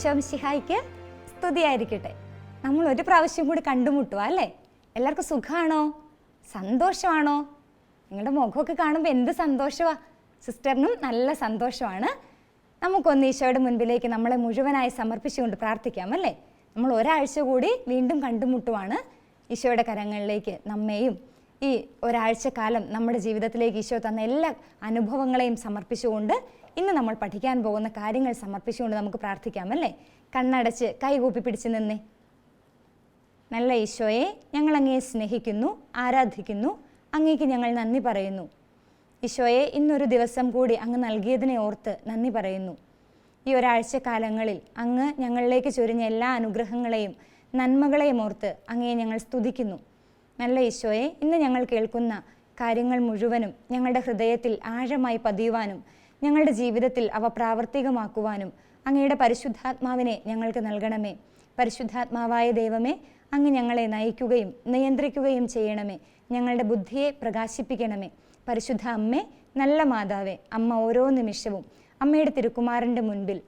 ഈശോ മിശിഹായിക്ക് സ്തുതിയായിരിക്കട്ടെ. നമ്മൾ ഒരു പ്രാവശ്യം കൂടി കണ്ടുമുട്ടുക അല്ലേ? എല്ലാവർക്കും സുഖമാണോ സന്തോഷമാണോ? നിങ്ങളുടെ മുഖമൊക്കെ കാണുമ്പോൾ എന്ത് സന്തോഷമാ സിസ്റ്ററിനും നല്ല സന്തോഷമാണ്. നമുക്കൊന്ന് ഈശോയുടെ മുൻപിലേക്ക് നമ്മളെ മുഴുവനായി സമർപ്പിച്ചുകൊണ്ട് പ്രാർത്ഥിക്കാം അല്ലേ? നമ്മൾ ഒരാഴ്ച കൂടി വീണ്ടും കണ്ടുമുട്ടുവാണ് ഈശോയുടെ കരങ്ങളിലേക്ക് നമ്മെയും ഈ ഒരാഴ്ച കാലം നമ്മുടെ ജീവിതത്തിലേക്ക് ഈശോ തന്ന എല്ലാ അനുഭവങ്ങളെയും സമർപ്പിച്ചുകൊണ്ട് ഇന്ന് നമ്മൾ പഠിക്കാൻ പോകുന്ന കാര്യങ്ങൾ സമർപ്പിച്ചുകൊണ്ട് നമുക്ക് പ്രാർത്ഥിക്കാം അല്ലേ? കണ്ണടച്ച് കൈകൂപ്പി പിടിച്ച് നിന്നേ. നല്ല ഈശോയെ ഞങ്ങൾ അങ്ങയെ സ്നേഹിക്കുന്നു ആരാധിക്കുന്നു അങ്ങേക്ക് ഞങ്ങൾ നന്ദി പറയുന്നു. ഈശോയെ ഇന്നൊരു ദിവസം കൂടി അങ്ങ് നൽകിയതിനെ ഓർത്ത് നന്ദി പറയുന്നു. ഈ ഒരാഴ്ച കാലങ്ങളിൽ അങ്ങ് ഞങ്ങളിലേക്ക് ചൊരിഞ്ഞ എല്ലാ അനുഗ്രഹങ്ങളെയും നന്മകളെയും ഓർത്ത് അങ്ങയെ ഞങ്ങൾ സ്തുതിക്കുന്നു. നല്ല ഈശോയെ ഇന്ന് ഞങ്ങൾ കേൾക്കുന്ന കാര്യങ്ങൾ മുഴുവനും ഞങ്ങളുടെ ഹൃദയത്തിൽ ആഴമായി പതിയുവാനും ഞങ്ങളുടെ ജീവിതത്തിൽ അവ പ്രാവർത്തികമാക്കുവാനും അങ്ങയുടെ പരിശുദ്ധാത്മാവിനെ ഞങ്ങൾക്ക് നൽകണമേ. പരിശുദ്ധാത്മാവായ ദൈവമേ അങ്ങ് ഞങ്ങളെ നയിക്കുകയും നിയന്ത്രിക്കുകയും ചെയ്യണമേ. ഞങ്ങളുടെ ബുദ്ധിയെ പ്രകാശിപ്പിക്കണമേ. പരിശുദ്ധ അമ്മേ നല്ല മാതാവേ അമ്മ ഓരോ നിമിഷവും അമ്മയുടെ തിരുക്കുമാരന്റെ മുൻപിൽ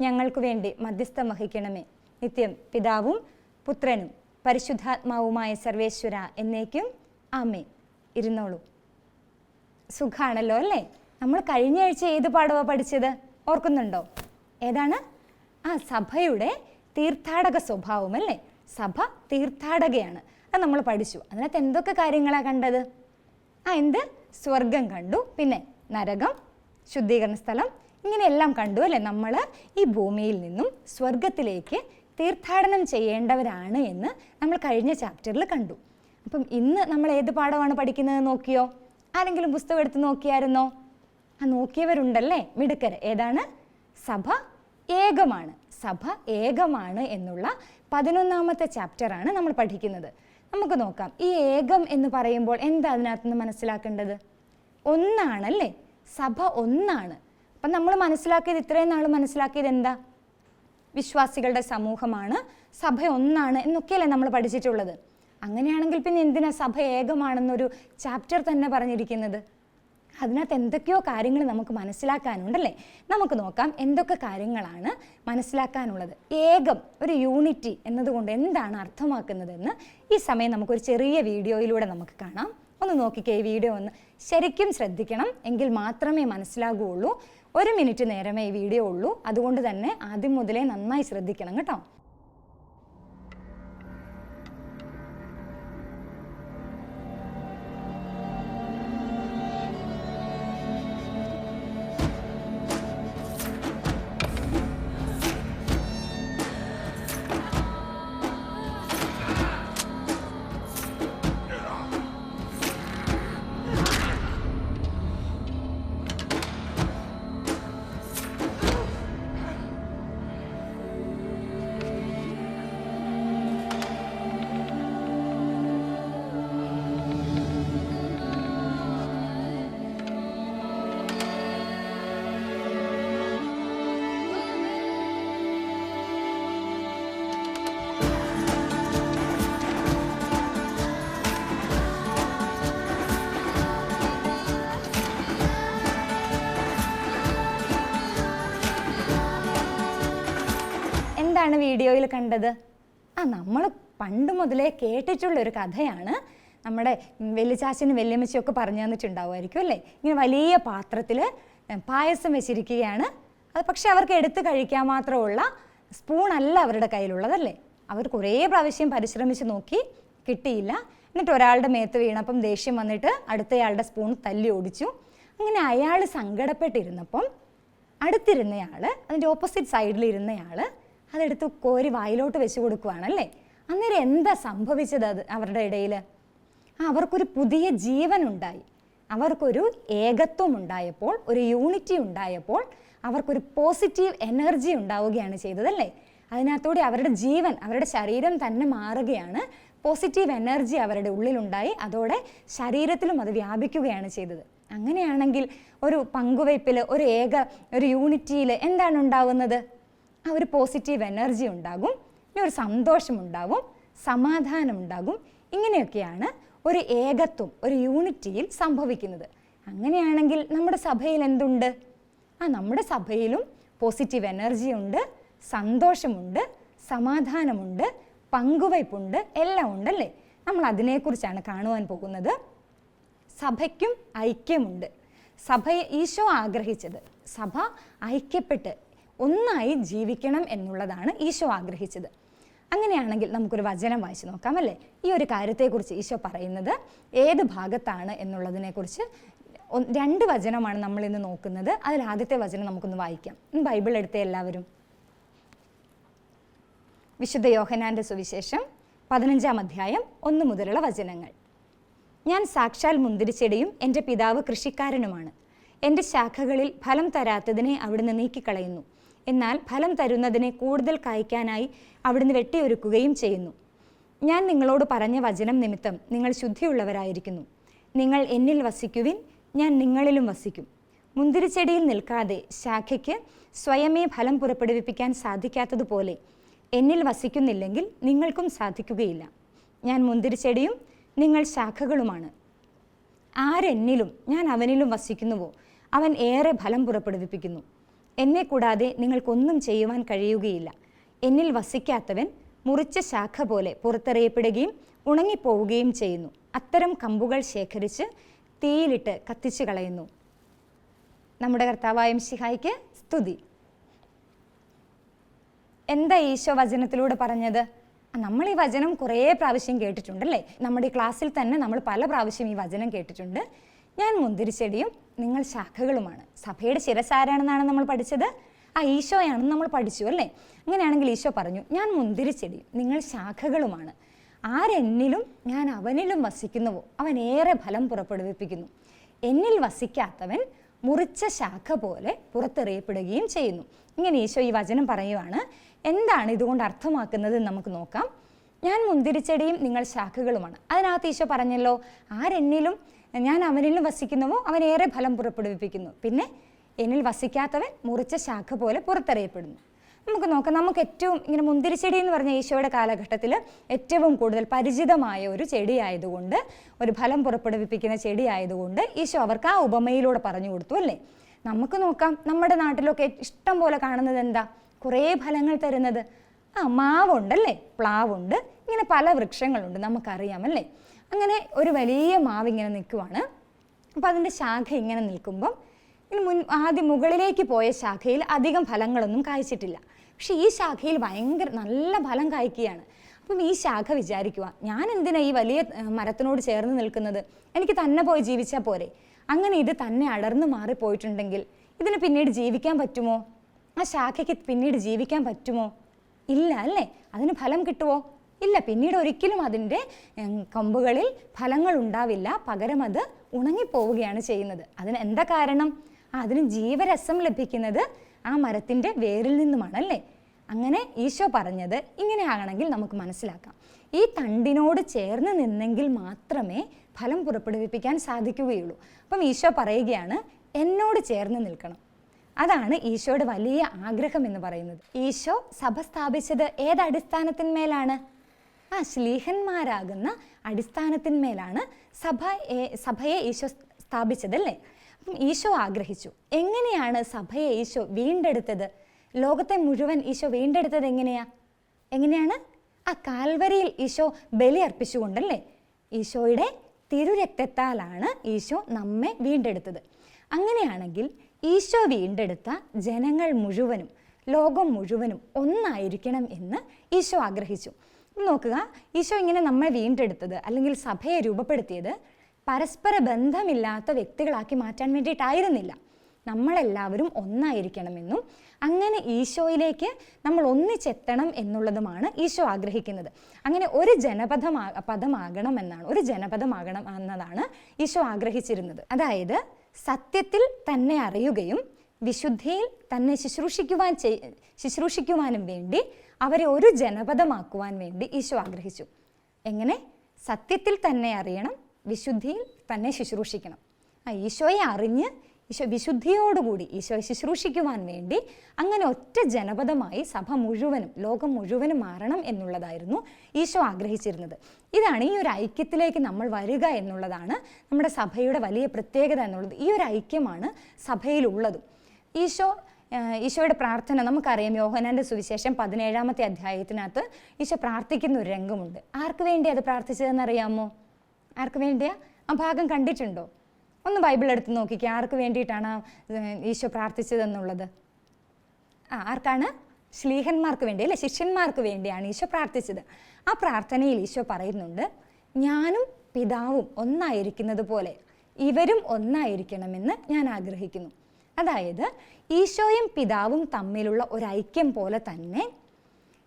ഞങ്ങൾക്ക് വേണ്ടി മധ്യസ്ഥം വഹിക്കണമേ. നിത്യം പിതാവും പുത്രനും പരിശുദ്ധാത്മാവുമായ സർവേശ്വര എന്നേക്കും ആമേ ഇരുന്നോളൂ. സുഖാണല്ലോ അല്ലേ? നമ്മൾ കഴിഞ്ഞ ആഴ്ച ഏത് പാഠമാണ് പഠിച്ചത്? ഓർക്കുന്നുണ്ടോ? ഏതാണ്? ആ സഭയുടെ തീർത്ഥാടക സ്വഭാവം അല്ലേ? സഭ തീർത്ഥാടകയാണ്. അത് നമ്മൾ പഠിച്ചു. അതിനകത്ത് എന്തൊക്കെ കാര്യങ്ങളാണ് കണ്ടത്? ആ എന്ത്? സ്വർഗം കണ്ടു പിന്നെ നരകം ശുദ്ധീകരണ സ്ഥലം ഇങ്ങനെയെല്ലാം കണ്ടു അല്ലേ? നമ്മൾ ഈ ഭൂമിയിൽ നിന്നും സ്വർഗത്തിലേക്ക് തീർത്ഥാടനം ചെയ്യേണ്ടവരാണ് എന്ന് നമ്മൾ കഴിഞ്ഞ ചാപ്റ്ററിൽ കണ്ടു. അപ്പം ഇന്ന് നമ്മൾ ഏത് പാഠമാണ് പഠിക്കുന്നത് നോക്കിയോ? ആരെങ്കിലും പുസ്തകം എടുത്ത് നോക്കിയായിരുന്നോ? നോക്കിയവരുണ്ടല്ലേ? മിടുക്കര്. ഏതാണ്? സഭ ഏകമാണ്. സഭ ഏകമാണ് എന്നുള്ള പതിനൊന്നാമത്തെ ചാപ്റ്ററാണ് നമ്മൾ പഠിക്കുന്നത്. നമുക്ക് നോക്കാം. ഈ ഏകം എന്ന് പറയുമ്പോൾ എന്താ അതിനകത്ത് നിന്ന് മനസ്സിലാക്കേണ്ടത്? ഒന്നാണല്ലേ? സഭ ഒന്നാണ്. അപ്പം നമ്മൾ മനസ്സിലാക്കിയത് ഇത്രയും നാൾ മനസ്സിലാക്കിയത് എന്താ? വിശ്വാസികളുടെ സമൂഹമാണ്. സഭ ഒന്നാണ് എന്നൊക്കെയല്ലേ നമ്മൾ പഠിച്ചിട്ടുള്ളത്. അങ്ങനെയാണെങ്കിൽ പിന്നെ എന്തിനാ സഭ ഏകമാണെന്നൊരു ചാപ്റ്റർ തന്നെ പറഞ്ഞിരിക്കുന്നത്? അതിനകത്ത് എന്തൊക്കെയോ കാര്യങ്ങൾ നമുക്ക് മനസ്സിലാക്കാനുണ്ടല്ലേ? നമുക്ക് നോക്കാം എന്തൊക്കെ കാര്യങ്ങളാണ് മനസ്സിലാക്കാനുള്ളത്. ഏകം ഒരു യൂണിറ്റി എന്നതുകൊണ്ട് എന്താണ് അർത്ഥമാക്കുന്നതെന്ന് ഈ സമയം നമുക്കൊരു ചെറിയ വീഡിയോയിലൂടെ നമുക്ക് കാണാം. ഒന്ന് നോക്കിക്കേ ഈ വീഡിയോ ഒന്ന് ശരിക്കും ശ്രദ്ധിക്കണം എങ്കിൽ മാത്രമേ മനസ്സിലാകുകയുള്ളൂ. ഒരു മിനിറ്റ് നേരമേ ഈ വീഡിയോ ഉള്ളൂ. അതുകൊണ്ട് തന്നെ ആദ്യം മുതലേ നന്നായി ശ്രദ്ധിക്കണം കേട്ടോ. എന്താണ് വീഡിയോയിൽ കണ്ടത്? ആ നമ്മൾ പണ്ട് മുതലേ കേട്ടിട്ടുള്ള ഒരു കഥയാണ്. നമ്മുടെ വെല്ലിച്ചാച്ചനും വലിയമ്മച്ചിയൊക്കെ പറഞ്ഞു തന്നിട്ടുണ്ടാവുമായിരിക്കും അല്ലേ? ഇങ്ങനെ വലിയ പാത്രത്തിൽ പായസം വെച്ചിരിക്കുകയാണ്. അത് പക്ഷെ അവർക്ക് എടുത്ത് കഴിക്കാൻ മാത്രമുള്ള സ്പൂണല്ല അവരുടെ കയ്യിലുള്ളതല്ലേ അവർ കുറേ പ്രാവശ്യം പരിശ്രമിച്ച് നോക്കി കിട്ടിയില്ല. എന്നിട്ട് ഒരാളുടെ മേത്ത് വീണപ്പം ദേഷ്യം വന്നിട്ട് അടുത്തയാളുടെ സ്പൂൺ തല്ലി ഓടിച്ചു. അങ്ങനെ അയാൾ സങ്കടപ്പെട്ടിരുന്നപ്പം അടുത്തിരുന്നയാൾ അതിന്റെ ഓപ്പോസിറ്റ് സൈഡിൽ ഇരുന്നയാൾ അതെടുത്ത് കോരി വായിലോട്ട് വെച്ച് കൊടുക്കുവാണല്ലേ അന്നേരം എന്താ സംഭവിച്ചത് അത് അവരുടെ ഇടയിൽ അവർക്കൊരു പുതിയ ജീവൻ ഉണ്ടായി അവർക്കൊരു ഏകത്വം ഉണ്ടായപ്പോൾ ഒരു യൂണിറ്റി ഉണ്ടായപ്പോൾ അവർക്കൊരു പോസിറ്റീവ് എനർജി ഉണ്ടാവുകയാണ് ചെയ്തതല്ലേ അതിനകത്തൂടെ അവരുടെ ജീവൻ അവരുടെ ശരീരം തന്നെ മാറുകയാണ്. പോസിറ്റീവ് എനർജി അവരുടെ ഉള്ളിലുണ്ടായി. അതോടെ ശരീരത്തിലും അത് വ്യാപിക്കുകയാണ് ചെയ്തത്. അങ്ങനെയാണെങ്കിൽ ഒരു പങ്കുവയ്പ്പിൽ ഒരു ഏക ഒരു യൂണിറ്റിയിൽ എന്താണ് ഉണ്ടാവുന്നത്? ആ ഒരു പോസിറ്റീവ് എനർജി ഉണ്ടാകും പിന്നെ ഒരു സന്തോഷമുണ്ടാകും സമാധാനം ഉണ്ടാകും. ഇങ്ങനെയൊക്കെയാണ് ഒരു ഏകത്വം ഒരു യൂണിറ്റിയിൽ സംഭവിക്കുന്നത്. അങ്ങനെയാണെങ്കിൽ നമ്മുടെ സഭയിൽ എന്തുണ്ട്? ആ നമ്മുടെ സഭയിലും പോസിറ്റീവ് എനർജി ഉണ്ട് സന്തോഷമുണ്ട് സമാധാനമുണ്ട് പങ്കുവയ്പുണ്ട് എല്ലാം ഉണ്ടല്ലേ? നമ്മൾ അതിനെക്കുറിച്ചാണ് കാണുവാൻ പോകുന്നത്. സഭയ്ക്കും ഐക്യമുണ്ട്. സഭയെ ഈശോ ആഗ്രഹിച്ചത്. സഭ ഐക്യപ്പെട്ട് ഒന്നായി ജീവിക്കണം എന്നുള്ളതാണ് ഈശോ ആഗ്രഹിച്ചത്. അങ്ങനെയാണെങ്കിൽ നമുക്കൊരു വചനം വായിച്ചു നോക്കാം അല്ലേ? ഈ ഒരു കാര്യത്തെക്കുറിച്ച് ഈശോ പറയുന്നത് ഏത് ഭാഗത്താണ് എന്നുള്ളതിനെക്കുറിച്ച് രണ്ട് വചനമാണ് നമ്മൾ ഇന്ന് നോക്കുന്നത്. അതിൽ ആദ്യത്തെ വചനം നമുക്കൊന്ന് വായിക്കാം. ബൈബിൾ എടുത്ത എല്ലാവരും. വിശുദ്ധ യോഹനാന്റെ സുവിശേഷം പതിനഞ്ചാം അധ്യായം ഒന്ന് മുതലുള്ള വചനങ്ങൾ. ഞാൻ സാക്ഷാൽ മുന്തിരിച്ചെടിയും എന്റെ പിതാവ് കൃഷിക്കാരനുമാണ്. എന്റെ ശാഖകളിൽ ഫലം തരാത്തതിനെ അവിടുന്ന് നീക്കിക്കളയുന്നു. എന്നാൽ ഫലം തരുന്നതിനെ കൂടുതൽ കായ്ക്കാനായി അവിടുന്ന് വെട്ടിയൊരുക്കുകയും ചെയ്യുന്നു. ഞാൻ നിങ്ങളോട് പറഞ്ഞ വചനം നിമിത്തം നിങ്ങൾ ശുദ്ധിയുള്ളവരായിരിക്കുന്നു. നിങ്ങൾ എന്നിൽ വസിക്കുവിൻ ഞാൻ നിങ്ങളിലും വസിക്കും. മുന്തിരിച്ചെടിയിൽ നിൽക്കാതെ ശാഖയ്ക്ക് സ്വയമേ ഫലം പുറപ്പെടുവിപ്പിക്കാൻ സാധിക്കാത്തതുപോലെ എന്നിൽ വസിക്കുന്നില്ലെങ്കിൽ നിങ്ങൾക്കും സാധിക്കുകയില്ല. ഞാൻ മുന്തിരിച്ചെടിയും നിങ്ങൾ ശാഖകളുമാണ്. ആരെന്നിലും ഞാൻ അവനിലും വസിക്കുന്നുവോ? അവൻ ഏറെ ഫലം പുറപ്പെടുവിപ്പിക്കുന്നു. എന്നെ കൂടാതെ നിങ്ങൾക്കൊന്നും ചെയ്യുവാൻ കഴിയുകയില്ല. എന്നിൽ വസിക്കാത്തവൻ മുറിച്ച ശാഖ പോലെ പുറത്തെറിയപ്പെടുകയും ഉണങ്ങിപ്പോവുകയും ചെയ്യുന്നു. അത്തരം കമ്പുകൾ ശേഖരിച്ച് തീയിലിട്ട് കത്തിച്ചു കളയുന്നു. നമ്മുടെ കർത്താവായ ശിഹായിക്ക് സ്തുതി. എന്താ ഈശോ വചനത്തിലൂടെ പറഞ്ഞത്? നമ്മൾ ഈ വചനം കുറേ പ്രാവശ്യം കേട്ടിട്ടുണ്ട് അല്ലേ നമ്മുടെ ക്ലാസ്സിൽ തന്നെ നമ്മൾ പല പ്രാവശ്യം ഈ വചനം കേട്ടിട്ടുണ്ട്. ഞാൻ മുന്തിരിച്ചെടിയും നിങ്ങൾ ശാഖകളുമാണ്. സഭയുടെ ശിരസാരാണെന്നാണ് നമ്മൾ പഠിച്ചത്? ആ ഈശോയാണെന്ന് നമ്മൾ പഠിച്ചു അല്ലേ? അങ്ങനെയാണെങ്കിൽ ഈശോ പറഞ്ഞു ഞാൻ മുന്തിരിച്ചെടിയും നിങ്ങൾ ശാഖകളുമാണ്. ആരെന്നിലും ഞാൻ അവനിലും വസിക്കുന്നുവോ? അവൻ ഏറെ ഫലം പുറപ്പെടുവിപ്പിക്കുന്നു. എന്നിൽ വസിക്കാത്തവൻ മുറിച്ച ശാഖ പോലെ പുറത്തെറിയപ്പെടുകയും ചെയ്യുന്നു. ഇങ്ങനെ ഈശോ ഈ വചനം പറയുവാണ്. എന്താണ് ഇതുകൊണ്ട് അർത്ഥമാക്കുന്നത് നമുക്ക് നോക്കാം. ഞാൻ മുന്തിരിച്ചെടിയും നിങ്ങൾ ശാഖകളുമാണ്. അതിനകത്ത് ഈശോ പറഞ്ഞല്ലോ ആരെന്നിലും ഞാൻ അവനിലും വസിക്കുന്നുവോ അവൻ ഏറെ ഫലം പുറപ്പെടുവിപ്പിക്കുന്നു. പിന്നെ എന്നിൽ വസിക്കാത്തവൻ മുറിച്ച ശാഖ പോലെ പുറത്തറിയപ്പെടുന്നു. നമുക്ക് നോക്കാം നമുക്ക് ഏറ്റവും ഇങ്ങനെ മുന്തിരിച്ചെടി എന്ന് പറഞ്ഞ ഈശോയുടെ കാലഘട്ടത്തിൽ ഏറ്റവും കൂടുതൽ പരിചിതമായ ഒരു ചെടി ആയതുകൊണ്ട് ഒരു ഫലം പുറപ്പെടുവിപ്പിക്കുന്ന ചെടി ആയതുകൊണ്ട് ഈശോ അവർക്ക് ആ ഉപമയിലൂടെ പറഞ്ഞു കൊടുത്തു അല്ലേ? നമുക്ക് നോക്കാം നമ്മുടെ നാട്ടിലൊക്കെ ഇഷ്ടം പോലെ കാണുന്നത് എന്താ? കുറേ ഫലങ്ങൾ തരുന്നത്. ആ മാവുണ്ടല്ലേ? പ്ലാവുണ്ട്. ഇങ്ങനെ പല വൃക്ഷങ്ങളുണ്ട് നമുക്കറിയാം അല്ലേ? അങ്ങനെ ഒരു വലിയ മാവ് ഇങ്ങനെ നിൽക്കുവാണ്. അപ്പോൾ അതിന്റെ ശാഖ ഇങ്ങനെ നിൽക്കുമ്പം ഇനി മുൻ ആദ്യം മുകളിലേക്ക് പോയ ശാഖയിൽ അധികം ഫലങ്ങളൊന്നും കായ്ച്ചിട്ടില്ല. പക്ഷേ ഈ ശാഖയിൽ ഭയങ്കര നല്ല ഫലം കായ്ക്കുകയാണ്. അപ്പം ഈ ശാഖ വിചാരിക്കുക ഞാൻ എന്തിനാ ഈ വലിയ മരത്തിനോട് ചേർന്ന് നിൽക്കുന്നത്? എനിക്ക് തന്നെ പോയി ജീവിച്ചാൽ പോരെ. അങ്ങനെ ഇത് തന്നെ അടർന്നു മാറിപ്പോയിട്ടുണ്ടെങ്കിൽ ഇതിന് പിന്നീട് ജീവിക്കാൻ പറ്റുമോ? ആ ശാഖയ്ക്ക് പിന്നീട് ജീവിക്കാൻ പറ്റുമോ? ഇല്ല അല്ലേ? അതിന് ഫലം കിട്ടുമോ ഇല്ല പിന്നീട് ഒരിക്കലും അതിന്റെ കൊമ്പുകളിൽ ഫലങ്ങൾ ഉണ്ടാവില്ല. പകരം അത് ഉണങ്ങിപ്പോവുകയാണ് ചെയ്യുന്നത്. അതിന് എന്താ കാരണം? അതിന് ജീവരസം ലഭിക്കുന്നത് ആ മരത്തിന്റെ വേരിൽ നിന്നുമാണ് അല്ലേ അങ്ങനെ ഈശോ പറഞ്ഞത് ഇങ്ങനെ ആകണമെങ്കിൽ നമുക്ക് മനസ്സിലാക്കാം. ഈ തണ്ടിനോട് ചേർന്ന് നിന്നെങ്കിൽ മാത്രമേ ഫലം പുറപ്പെടുവിപ്പിക്കാൻ സാധിക്കുകയുള്ളൂ. അപ്പം ഈശോ പറയുകയാണ് എന്നോട് ചേർന്ന് നിൽക്കണം. അതാണ് ഈശോയുടെ വലിയ ആഗ്രഹം എന്ന് പറയുന്നത്. ഈശോ സഭ സ്ഥാപിച്ചത് ഏത് അടിസ്ഥാനത്തിന്മേലാണ്? ആ ശ്ലീഹന്മാരാകുന്ന അടിസ്ഥാനത്തിന്മേലാണ് സഭ സഭയെ ഈശോ സ്ഥാപിച്ചതല്ലേ? അപ്പം ഈശോ ആഗ്രഹിച്ചു എങ്ങനെയാണ് സഭയെ ഈശോ വീണ്ടെടുത്തത്? ലോകത്തെ മുഴുവൻ ഈശോ വീണ്ടെടുത്തത് എങ്ങനെയാ? എങ്ങനെയാണ്? ആ കാൽവരിയിൽ ഈശോ ബലി അർപ്പിച്ചുകൊണ്ടല്ലേ? ഈശോയുടെ തിരുരക്തത്താലാണ് ഈശോ നമ്മെ വീണ്ടെടുത്തത്. അങ്ങനെയാണെങ്കിൽ ഈശോ വീണ്ടെടുത്ത ജനങ്ങൾ മുഴുവനും ലോകം മുഴുവനും ഒന്നായിരിക്കണം എന്ന് ഈശോ ആഗ്രഹിച്ചു. നോക്കുക ഈശോ ഇങ്ങനെ നമ്മെ വീണ്ടെടുത്തത് അല്ലെങ്കിൽ സഭയെ രൂപപ്പെടുത്തിയത് പരസ്പര ബന്ധമില്ലാത്ത വ്യക്തികളാക്കി മാറ്റാൻ വേണ്ടിയിട്ടായിരുന്നില്ല. നമ്മളെല്ലാവരും ഒന്നായിരിക്കണമെന്നും അങ്ങനെ ഈശോയിലേക്ക് നമ്മൾ ഒന്നിച്ചെത്തണം എന്നുള്ളതുമാണ് ഈശോ ആഗ്രഹിക്കുന്നത്. അങ്ങനെ ഒരു ജനപഥമാ പദമാകണമെന്നാണ് ഒരു ജനപഥമാകണം എന്നതാണ് ഈശോ ആഗ്രഹിച്ചിരുന്നത്. അതായത് സത്യത്തിൽ തന്നെ അറിയുകയും വിശുദ്ധിയിൽ തന്നെ ശുശ്രൂഷിക്കുവാൻ ശുശ്രൂഷിക്കുവാനും വേണ്ടി അവരെ ഒരു ജനപദമാക്കുവാൻ വേണ്ടി ഈശോ ആഗ്രഹിച്ചു. എങ്ങനെ? സത്യത്തിൽ തന്നെ അറിയണം വിശുദ്ധിയിൽ തന്നെ ശുശ്രൂഷിക്കണം. ആ ഈശോയെ അറിഞ്ഞ് ഈശോ വിശുദ്ധിയോടുകൂടി ഈശോയെ ശുശ്രൂഷിക്കുവാൻ വേണ്ടി അങ്ങനെ ഒറ്റ ജനപദമായി സഭ മുഴുവനും ലോകം മുഴുവനും മാറണം എന്നുള്ളതായിരുന്നു ഈശോ ആഗ്രഹിച്ചിരുന്നത്. ഇതാണ് ഈ ഒരു ഐക്യത്തിലേക്ക് നമ്മൾ വരിക എന്നുള്ളതാണ് നമ്മുടെ സഭയുടെ വലിയ പ്രത്യേകത എന്നുള്ളത്. ഈ ഒരു ഐക്യമാണ് സഭയിലുള്ളതും. ഈശോ ഈശോയുടെ പ്രാർത്ഥന നമുക്കറിയാം യോഹനാന്റെ സുവിശേഷം പതിനേഴാമത്തെ അധ്യായത്തിനകത്ത് ഈശോ പ്രാർത്ഥിക്കുന്ന ഒരു രംഗമുണ്ട്. ആർക്ക് വേണ്ടി അത് പ്രാർത്ഥിച്ചതെന്ന് അറിയാമോ? ആർക്ക് വേണ്ടിയാ? ആ ഭാഗം കണ്ടിട്ടുണ്ടോ? ഒന്ന് ബൈബിൾ എടുത്ത് നോക്കിക്കേ ആർക്ക് വേണ്ടിയിട്ടാണ് ഈശോ പ്രാർത്ഥിച്ചതെന്നുള്ളത്? ആ ആർക്കാണ്? ശ്ലീഹന്മാർക്ക് വേണ്ടി അല്ലെ? ശിഷ്യന്മാർക്ക് വേണ്ടിയാണ് ഈശോ പ്രാർത്ഥിച്ചത്. ആ പ്രാർത്ഥനയിൽ ഈശോ പറയുന്നുണ്ട് ഞാനും പിതാവും ഒന്നായിരിക്കുന്നത് പോലെ ഇവരും ഒന്നായിരിക്കണമെന്ന് ഞാൻ ആഗ്രഹിക്കുന്നു. അതായത് ഈശോയും പിതാവും തമ്മിലുള്ള ഒരു ഐക്യം പോലെ തന്നെ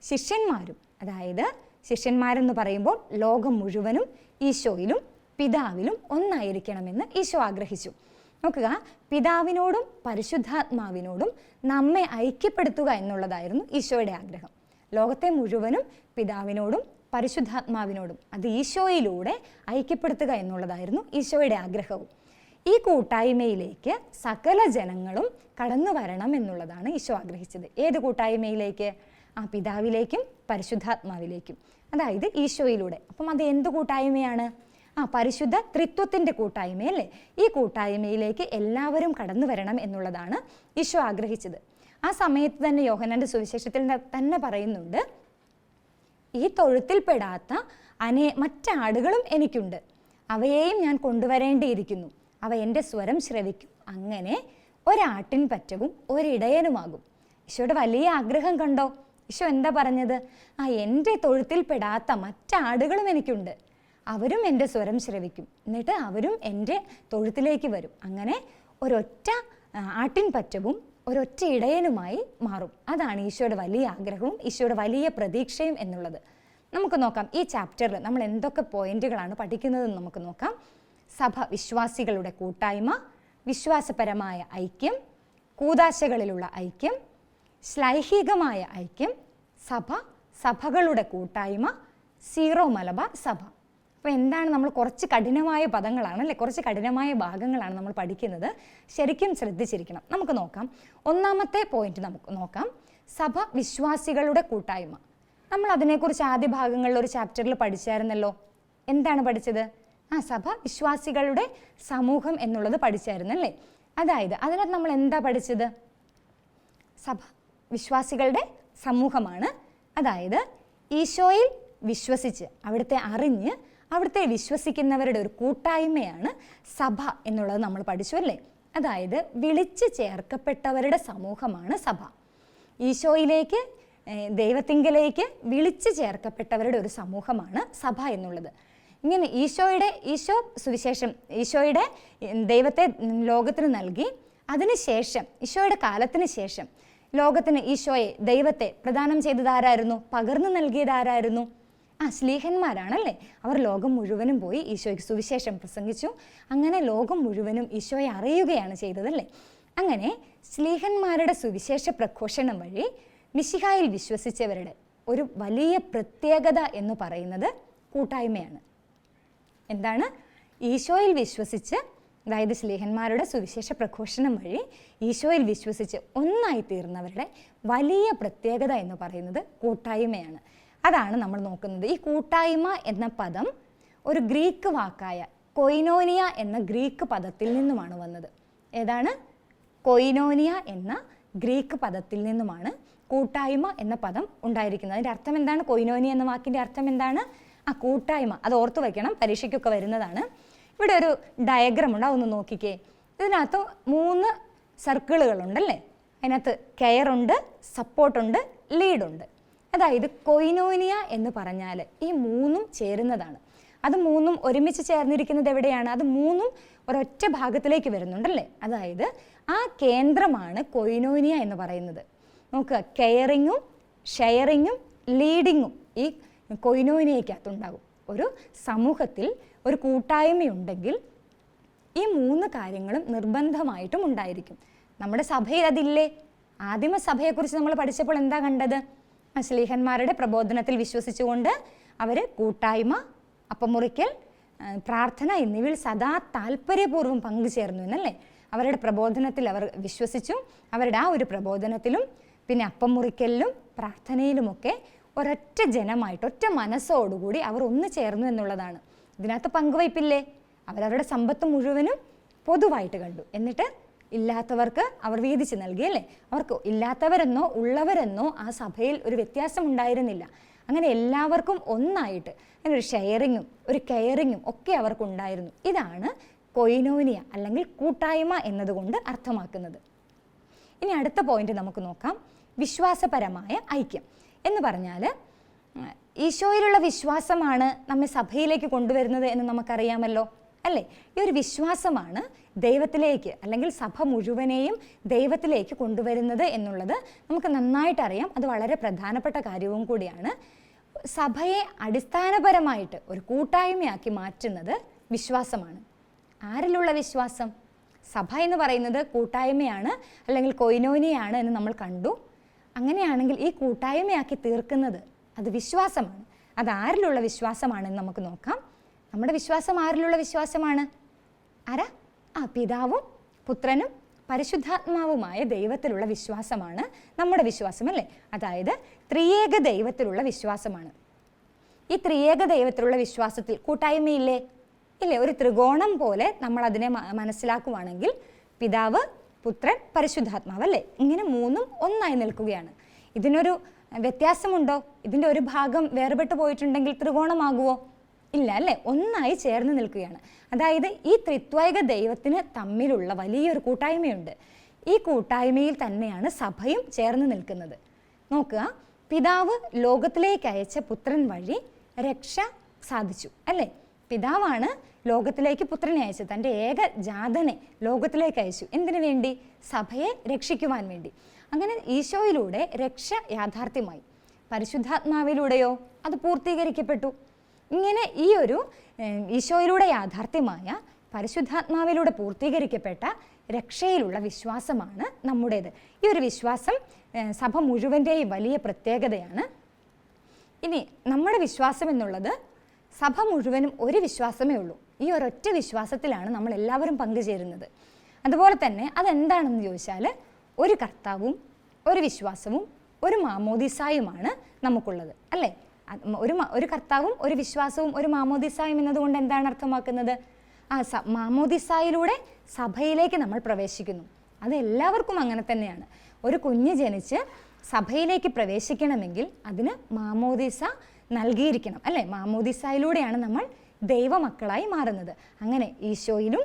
ശിഷ്യന്മാരും അതായത് ശിഷ്യന്മാരെന്ന് പറയുമ്പോൾ ലോകം മുഴുവനും ഈശോയിലും പിതാവിലും ഒന്നായിരിക്കണമെന്ന് ഈശോ ആഗ്രഹിച്ചു. നോക്കുക പിതാവിനോടും പരിശുദ്ധാത്മാവിനോടും നമ്മെ ഐക്യപ്പെടുത്തുക എന്നുള്ളതായിരുന്നു ഈശോയുടെ ആഗ്രഹം. ലോകത്തെ മുഴുവനും പിതാവിനോടും പരിശുദ്ധാത്മാവിനോടും അത് ഈശോയിലൂടെ ഐക്യപ്പെടുത്തുക എന്നുള്ളതായിരുന്നു ഈശോയുടെ ആഗ്രഹവും. ഈ കൂട്ടായ്മയിലേക്ക് സകല ജനങ്ങളും കടന്നു വരണം എന്നുള്ളതാണ് ഈശോ ആഗ്രഹിച്ചത്. ഏത് കൂട്ടായ്മയിലേക്ക്? ആ പിതാവിലേക്കും പരിശുദ്ധാത്മാവിലേക്കും. അതായത് ഈശോയിലൂടെ. അപ്പം അത് എന്ത് കൂട്ടായ്മയാണ്? ആ പരിശുദ്ധ ത്രിത്വത്തിന്റെ കൂട്ടായ്മയല്ലേ ഈ കൂട്ടായ്മയിലേക്ക് എല്ലാവരും കടന്നു വരണം എന്നുള്ളതാണ് ഈശോ ആഗ്രഹിച്ചത്. ആ സമയത്ത് തന്നെ യോഹനന്റെ സുവിശേഷത്തിൽ തന്നെ പറയുന്നുണ്ട് ഈ തൊഴുത്തിൽപ്പെടാത്ത അനേ മറ്റാടുകളും എനിക്കുണ്ട്. അവയെയും ഞാൻ കൊണ്ടുവരേണ്ടിയിരിക്കുന്നു. അവ എന്റെ സ്വരം ശ്രവിക്കും. അങ്ങനെ ഒരാട്ടിൻ പറ്റവും ഒരിടയനുമാകും. ഈശോയുടെ വലിയ ആഗ്രഹം കണ്ടോ? ഈശോ എന്താ പറഞ്ഞത്? ആ എന്റെ തൊഴുത്തിൽപ്പെടാത്ത മറ്റാടുകളും എനിക്കുണ്ട്. അവരും എന്റെ സ്വരം ശ്രവിക്കും. എന്നിട്ട് അവരും എന്റെ തൊഴുത്തിലേക്ക് വരും. അങ്ങനെ ഒരൊറ്റ ആട്ടിൻ പറ്റവും ഒരൊറ്റ ഇടയനുമായി മാറും. അതാണ് ഈശോയുടെ വലിയ ആഗ്രഹവും ഈശോയുടെ വലിയ പ്രതീക്ഷയും എന്നുള്ളത്. നമുക്ക് നോക്കാം. ഈ ചാപ്റ്ററിൽ നമ്മൾ എന്തൊക്കെ പോയിന്റുകളാണ് പഠിക്കുന്നതെന്ന് നമുക്ക് നോക്കാം. സഭ വിശ്വാസികളുടെ കൂട്ടായ്മ വിശ്വാസപരമായ ഐക്യം കൂതാശകളിലുള്ള ഐക്യം ശ്ലൈഹികമായ ഐക്യം സഭ സഭകളുടെ കൂട്ടായ്മ സീറോ മലബാർ സഭ. അപ്പോൾ എന്താണ് നമ്മൾ കുറച്ച് കഠിനമായ പദങ്ങളാണ് അല്ലെ? കുറച്ച് കഠിനമായ ഭാഗങ്ങളാണ് നമ്മൾ പഠിക്കുന്നത്. ശരിക്കും ശ്രദ്ധിച്ചിരിക്കണം. നമുക്ക് നോക്കാം. ഒന്നാമത്തെ പോയിന്റ് നമുക്ക് നോക്കാം. സഭ വിശ്വാസികളുടെ കൂട്ടായ്മ. നമ്മൾ അതിനെക്കുറിച്ച് ആദ്യ ഭാഗങ്ങളിൽ ഒരു ചാപ്റ്ററിൽ പഠിച്ചായിരുന്നല്ലോ. എന്താണ് പഠിച്ചത്? ആ സഭ വിശ്വാസികളുടെ സമൂഹം എന്നുള്ളത് പഠിച്ചായിരുന്നു അല്ലേ അതായത് അതിനകത്ത് നമ്മൾ എന്താ പഠിച്ചത്? സഭ വിശ്വാസികളുടെ സമൂഹമാണ്. അതായത് ഈശോയിൽ വിശ്വസിച്ച് അവിടുത്തെ അറിഞ്ഞ് അവിടുത്തെ വിശ്വസിക്കുന്നവരുടെ ഒരു കൂട്ടായ്മയാണ് സഭ എന്നുള്ളത് നമ്മൾ പഠിച്ചു അല്ലേ? അതായത് വിളിച്ച് ചേർക്കപ്പെട്ടവരുടെ സമൂഹമാണ് സഭ. ഈശോയിലേക്ക് ദൈവത്തിങ്കലേക്ക് വിളിച്ച് ചേർക്കപ്പെട്ടവരുടെ ഒരു സമൂഹമാണ് സഭ എന്നുള്ളത്. ഇങ്ങനെ ഈശോയുടെ ഈശോ സുവിശേഷം ഈശോയുടെ ദൈവത്തെ ലോകത്തിന് നൽകി. അതിനുശേഷം ഈശോയുടെ കാലത്തിന് ശേഷം ലോകത്തിന് ഈശോയെ ദൈവത്തെ പ്രദാനം ചെയ്തത് ആരായിരുന്നു? പകർന്നു നൽകിയത് ആരായിരുന്നു? ആ സ്ലീഹന്മാരാണല്ലേ? അവർ ലോകം മുഴുവനും പോയി ഈശോയ്ക്ക് സുവിശേഷം പ്രസംഗിച്ചു. അങ്ങനെ ലോകം മുഴുവനും ഈശോയെ അറിയുകയാണ് ചെയ്തതല്ലേ? അങ്ങനെ സ്ലീഹന്മാരുടെ സുവിശേഷ പ്രഘോഷണം വഴി മിശിഹായിൽ വിശ്വസിച്ചവരുടെ ഒരു വലിയ പ്രത്യേകത എന്ന് പറയുന്നത് കൂട്ടായ്മയാണ്. എന്താണ്? ഈശോയിൽ വിശ്വസിച്ച് അതായത് സ്ലേഹന്മാരുടെ സുവിശേഷ പ്രഘോഷണം വഴി ഈശോയിൽ വിശ്വസിച്ച് ഒന്നായി തീർന്നവരുടെ വലിയ പ്രത്യേകത എന്ന് പറയുന്നത് കൂട്ടായ്മയാണ്. അതാണ് നമ്മൾ നോക്കുന്നത്. ഈ കൂട്ടായ്മ എന്ന പദം ഒരു ഗ്രീക്ക് വാക്കായ കൊയിനോനിയ എന്ന ഗ്രീക്ക് പദത്തിൽ നിന്നുമാണ് വന്നത്. ഏതാണ്? കൊയിനോനിയ എന്ന ഗ്രീക്ക് പദത്തിൽ നിന്നുമാണ് കൂട്ടായ്മ എന്ന പദം ഉണ്ടായിരിക്കുന്നത്. അതിന്റെ അർത്ഥം എന്താണ്? കൊയിനോനിയ എന്ന വാക്കിന്റെ അർത്ഥം എന്താണ്? ആ കൂട്ടായ്മ അത് ഓർത്തു വയ്ക്കണം പരീക്ഷയ്ക്കൊക്കെ വരുന്നതാണ്. ഇവിടെ ഒരു ഡയഗ്രാം ഉണ്ട് അതൊന്ന് നോക്കിക്കേ. ഇതിനകത്ത് മൂന്ന് സർക്കിളുകളുണ്ടല്ലേ അതിനകത്ത് കെയറുണ്ട് സപ്പോർട്ടുണ്ട് ലീഡുണ്ട് അതായത് കൊയിനോനിയ എന്ന് പറഞ്ഞാൽ ഈ മൂന്നും ചേരുന്നതാണ്. അത് മൂന്നും ഒരുമിച്ച് ചേർന്നിരിക്കുന്നത് എവിടെയാണ്? അത് മൂന്നും ഒരൊറ്റ ഭാഗത്തിലേക്ക് വരുന്നുണ്ടല്ലേ? അതായത് ആ കേന്ദ്രമാണ് കൊയിനോനിയ എന്ന് പറയുന്നത്. നോക്കുക കെയറിങ്ങും ഷെയറിങ്ങും ലീഡിങ്ങും ഈ കൊയിനോനിയക്കകത്തുണ്ടാകും ഒരു സമൂഹത്തിൽ ഒരു കൂട്ടായ്മയുണ്ടെങ്കിൽ ഈ മൂന്ന് കാര്യങ്ങളും നിർബന്ധമായിട്ടും ഉണ്ടായിരിക്കും. നമ്മുടെ സഭയിൽ അതില്ലേ? ആദിമ സഭയെക്കുറിച്ച് നമ്മൾ പഠിച്ചപ്പോൾ എന്താ കണ്ടത്? അശ്ലീഹന്മാരുടെ പ്രബോധനത്തിൽ വിശ്വസിച്ചുകൊണ്ട് അവർ കൂട്ടായ്മ അപ്പമുറിക്കൽ മുറിക്കൽ പ്രാർത്ഥന എന്നിവയിൽ സദാ താല്പര്യപൂർവം പങ്കുചേർന്നു എന്നല്ലേ? അവരുടെ പ്രബോധനത്തിൽ അവർ വിശ്വസിച്ചു അവരുടെ ആ ഒരു പ്രബോധനത്തിലും പിന്നെ അപ്പം മുറിക്കലിലും പ്രാർത്ഥനയിലുമൊക്കെ ഒരൊറ്റ ജനമായിട്ട് ഒറ്റ മനസ്സോടുകൂടി അവർ ഒന്ന് ചേർന്നു എന്നുള്ളതാണ്. ഇതിനകത്ത് പങ്കുവയ്പ്പില്ലേ? അവരവരുടെ സമ്പത്ത് മുഴുവനും പൊതുവായിട്ട് കണ്ടു. എന്നിട്ട് ഇല്ലാത്തവർക്ക് അവർ വീതിച്ച് നൽകി അല്ലേ? അവർക്ക് ഇല്ലാത്തവരെന്നോ ഉള്ളവരെന്നോ ആ സഭയിൽ ഒരു വ്യത്യാസം ഉണ്ടായിരുന്നില്ല അങ്ങനെ എല്ലാവർക്കും ഒന്നായിട്ട് അങ്ങനെ ഒരു ഷെയറിങ്ങും ഒരു കെയറിങ്ങും ഒക്കെ അവർക്കുണ്ടായിരുന്നു. ഇതാണ് കൊയിനോനിയ അല്ലെങ്കിൽ കൂട്ടായ്മ എന്നതുകൊണ്ട് അർത്ഥമാക്കുന്നത്. ഇനി അടുത്ത പോയിന്റ് നമുക്ക് നോക്കാം. വിശ്വാസപരമായ ഐക്യം. എന്ന് പറഞ്ഞാൽ ഈശോയിലുള്ള വിശ്വാസമാണ് നമ്മെ സഭയിലേക്ക് കൊണ്ടുവരുന്നത് എന്ന് നമുക്കറിയാമല്ലോ അല്ലേ? ഈ ഒരു വിശ്വാസമാണ് ദൈവത്തിലേക്ക് അല്ലെങ്കിൽ സഭ മുഴുവനെയും ദൈവത്തിലേക്ക് കൊണ്ടുവരുന്നത് എന്നുള്ളത് നമുക്ക് നന്നായിട്ടറിയാം. അത് വളരെ പ്രധാനപ്പെട്ട കാര്യവും കൂടിയാണ്. സഭയെ അടിസ്ഥാനപരമായിട്ട് ഒരു കൂട്ടായ്മയാക്കി മാറ്റുന്നത് വിശ്വാസമാണ്. ആരിലുള്ള വിശ്വാസം? സഭ എന്ന് പറയുന്നത് കൂട്ടായ്മയാണ് അല്ലെങ്കിൽ കൊയിനോനിയാണ് എന്ന് നമ്മൾ കണ്ടു. അങ്ങനെയാണെങ്കിൽ ഈ കൂട്ടായ്മയാക്കി തീർക്കുന്നത് അത് വിശ്വാസമാണ്. അത് ആരിലുള്ള വിശ്വാസമാണെന്ന് നമുക്ക് നോക്കാം. നമ്മുടെ വിശ്വാസം ആരിലുള്ള വിശ്വാസമാണ്? ആരാ? ആ പിതാവും പുത്രനും പരിശുദ്ധാത്മാവുമായ ദൈവത്തിലുള്ള വിശ്വാസമാണ് നമ്മുടെ വിശ്വാസം അല്ലേ? അതായത് ത്രിയേക ദൈവത്തിലുള്ള വിശ്വാസമാണ്. ഈ ത്രിയേക ദൈവത്തിലുള്ള വിശ്വാസത്തിൽ കൂട്ടായ്മയില്ലേ? ഇല്ലേ? ഒരു ത്രികോണം പോലെ നമ്മൾ അതിനെ മനസ്സിലാക്കുവാണെങ്കിൽ പിതാവ് പുത്രൻ പരിശുദ്ധാത്മാവ് അല്ലേ ഇങ്ങനെ മൂന്നും ഒന്നായി നിൽക്കുകയാണ്. ഇതിനൊരു വ്യത്യാസമുണ്ടോ? ഇതിന്റെ ഒരു ഭാഗം വേർപെട്ട് പോയിട്ടുണ്ടെങ്കിൽ ത്രികോണമാകുമോ ഇല്ല അല്ലേ? ഒന്നായി ചേർന്ന് നിൽക്കുകയാണ്. അതായത് ഈ ത്രിത്വൈക ദൈവത്തിന് തമ്മിലുള്ള വലിയൊരു കൂട്ടായ്മയുണ്ട്. ഈ കൂട്ടായ്മയിൽ തന്നെയാണ് സഭയും ചേർന്ന് നിൽക്കുന്നത്. നോക്കുക പിതാവ് ലോകത്തിലേക്ക് അയച്ച പുത്രൻ വഴി രക്ഷ സാധിച്ചു അല്ലേ? പിതാവാണ് ലോകത്തിലേക്ക് പുത്രനെ അയച്ചു തന്റെ ഏക ജാതനെ ലോകത്തിലേക്ക് അയച്ചു. എന്തിനു വേണ്ടി? സഭയെ രക്ഷിക്കുവാൻ വേണ്ടി. അങ്ങനെ ഈശോയിലൂടെ രക്ഷ യാഥാർത്ഥ്യമായി. പരിശുദ്ധാത്മാവിലൂടെയോ അത് പൂർത്തീകരിക്കപ്പെട്ടു. ഇങ്ങനെ ഈ ഒരു ഈശോയിലൂടെ യാഥാർത്ഥ്യമായ പരിശുദ്ധാത്മാവിലൂടെ പൂർത്തീകരിക്കപ്പെട്ട രക്ഷയിലുള്ള വിശ്വാസമാണ് നമ്മുടേത്. ഈ ഒരു വിശ്വാസം സഭ മുഴുവന്റെയും വലിയ പ്രത്യേകതയാണ്. ഇനി നമ്മുടെ വിശ്വാസം എന്നുള്ളത് സഭ മുഴുവനും ഒരു വിശ്വാസമേ ഉള്ളൂ. ഈ ഒരൊറ്റ വിശ്വാസത്തിലാണ് നമ്മൾ എല്ലാവരും പങ്കുചേരുന്നത്. അതുപോലെ തന്നെ അതെന്താണെന്ന് ചോദിച്ചാൽ ഒരു കർത്താവും ഒരു വിശ്വാസവും ഒരു മാമോദിസായുമാണ് നമുക്കുള്ളത് അല്ലേ? ഒരു ഒരു കർത്താവും ഒരു വിശ്വാസവും ഒരു മാമോദിസായും എന്നതുകൊണ്ട് എന്താണ് അർത്ഥമാക്കുന്നത്? ആ സ മാമോദിസായിലൂടെ സഭയിലേക്ക് നമ്മൾ പ്രവേശിക്കുന്നു. അത് എല്ലാവർക്കും അങ്ങനെ തന്നെയാണ്. ഒരു കുഞ്ഞ് ജനിച്ച് സഭയിലേക്ക് പ്രവേശിക്കണമെങ്കിൽ അതിന് മാമോദിസ നൽകിയിരിക്കണം അല്ലേ? മാമോദിസയിലൂടെയാണ് നമ്മൾ ദൈവമക്കളായി മാറുന്നത്. അങ്ങനെ ഈശോയിലും